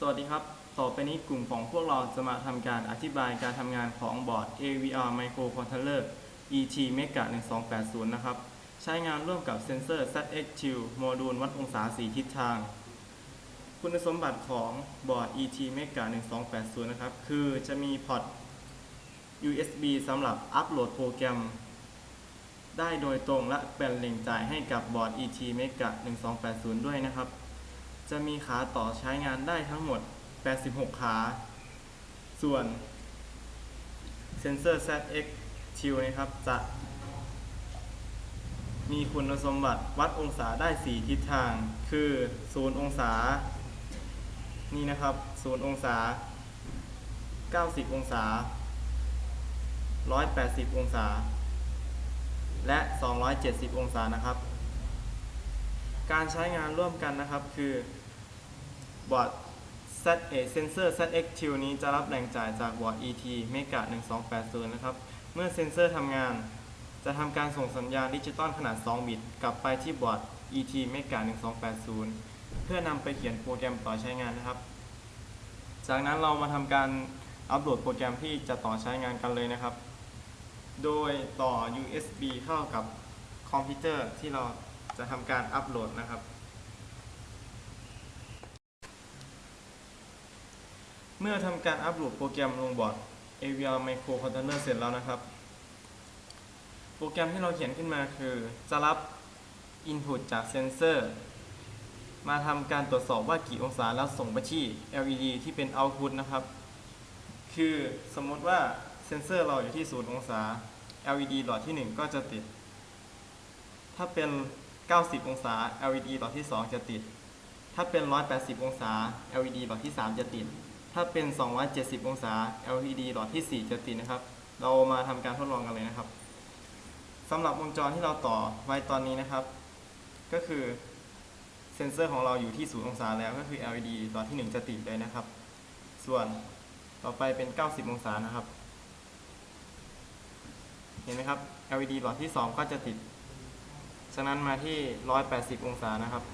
สวัสดีครับ ต่อไปนี้กลุ่มของพวกเราจะมาทำการอธิบายการทำงานของบอร์ด AVR Microcontroller ET Mega 1280 นะครับ ใช้งานร่วมกับเซนเซอร์ ZX2 โมดูลวัดองศา4ทิศทาง คุณสมบัติของบอร์ด ET Mega 1280 นะครับ คือจะมีพอร์ต USB สำหรับอัปโหลดโปรแกรม ได้โดยตรงและเป็นแหล่งจ่ายให้กับบอร์ด ET Mega 1280 ด้วยนะครับ จะมีขาต่อใช้งานได้ทั้งหมด 86 ขา ส่วนเซนเซอร์ ZX t u นะครับ จะมีคุณสมบัติวัดองศาได้ 4 ทิศทาง คือ 0 องศา นี่นะครับ 0 องศา 90 องศา 180 องศา และ 270 องศานะครับ การใช้งานร่วมกันนะครับ คือบอร์ด ZA Sensor ZX2 นี้จะรับแรงจ่ายจากบอร์ด ET Mega 1280 นะครับ เมื่อเซนเซอร์ทำงาน จะทำการส่งสัญญาณดิจิตอลขนาด 2 บิต กลับไปที่บอร์ด ET Mega 1280 เพื่อนำไปเขียนโปรแกรมต่อใช้งานนะครับ จากนั้นเรามาทำการอัปโหลดโปรแกรมที่จะต่อใช้งานกันเลยนะครับ โดยต่อ USB เข้ากับคอมพิวเตอร์ที่เรา จะทำการอัปโหลดนะครับ เมื่อทำการอัปโหลดโปรแกรมลงบอร์ด AVR Microcontroller เสร็จแล้วนะครับ โปรแกรมที่เราเขียนขึ้นมาคือ จะรับ Input จากเซนเซอร์ มาทำการตรวจสอบว่ากี่องศาแล้วส่งไปที่ LED ที่เป็น Output นะครับ คือสมมติว่าเซนเซอร์เราอยู่ที่ 0 องศา LED หลอดที่ 1 ก็จะติด ถ้าเป็น 90 องศา LED หลอดที่ 2 จะติด ถ้าเป็น 180 องศา LED หลอดที่ 3 จะติด ถ้าเป็น 270 องศา LED หลอดที่ 4 จะติดนะครับ เรามาทำการทดลองกันเลยนะครับสำหรับวงจรที่เราต่อไว้ตอนนี้นะครับ ก็คือเซนเซอร์ของเราอยู่ที่ 0 องศาแล้วก็คือ LED หลอดที่ 1 จะติดเลยนะครับ ส่วนต่อไปเป็น 90 องศานะครับ เห็นไหมครับ LED หลอดที่ 2 ก็จะติด ฉะนั้นมาที่ 180 องศานะครับ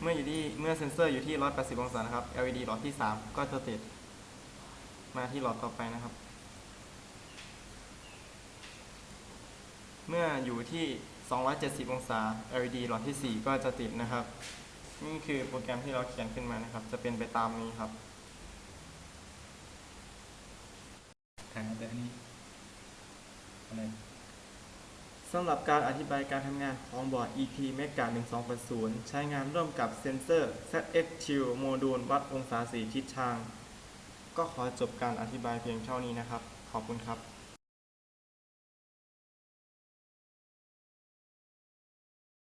เมื่ออยู่ที่เมื่อเซนเซอร์อยู่ที่ 180 องศานะครับ LED หลอดที่ 3 ก็จะติด มาที่หลอดต่อไปนะครับ เมื่ออยู่ที่ 270 องศา LED หลอดที่ 4 ก็จะติดนะครับ นี่คือโปรแกรมที่เราเขียนขึ้นมานะครับ จะเป็นไปตามนี้ครับถ่ายมาแต่อันนี้ สำหรับการอธิบายการทำงานของบอร์ด EP Mega 1280 ใช้งานร่วมกับเซนเซอร์ ZX2 โมดูลวัดองศาสีทิศทาง ก็ขอจบการอธิบายเพียงเท่านี้นะครับ ขอบคุณครับ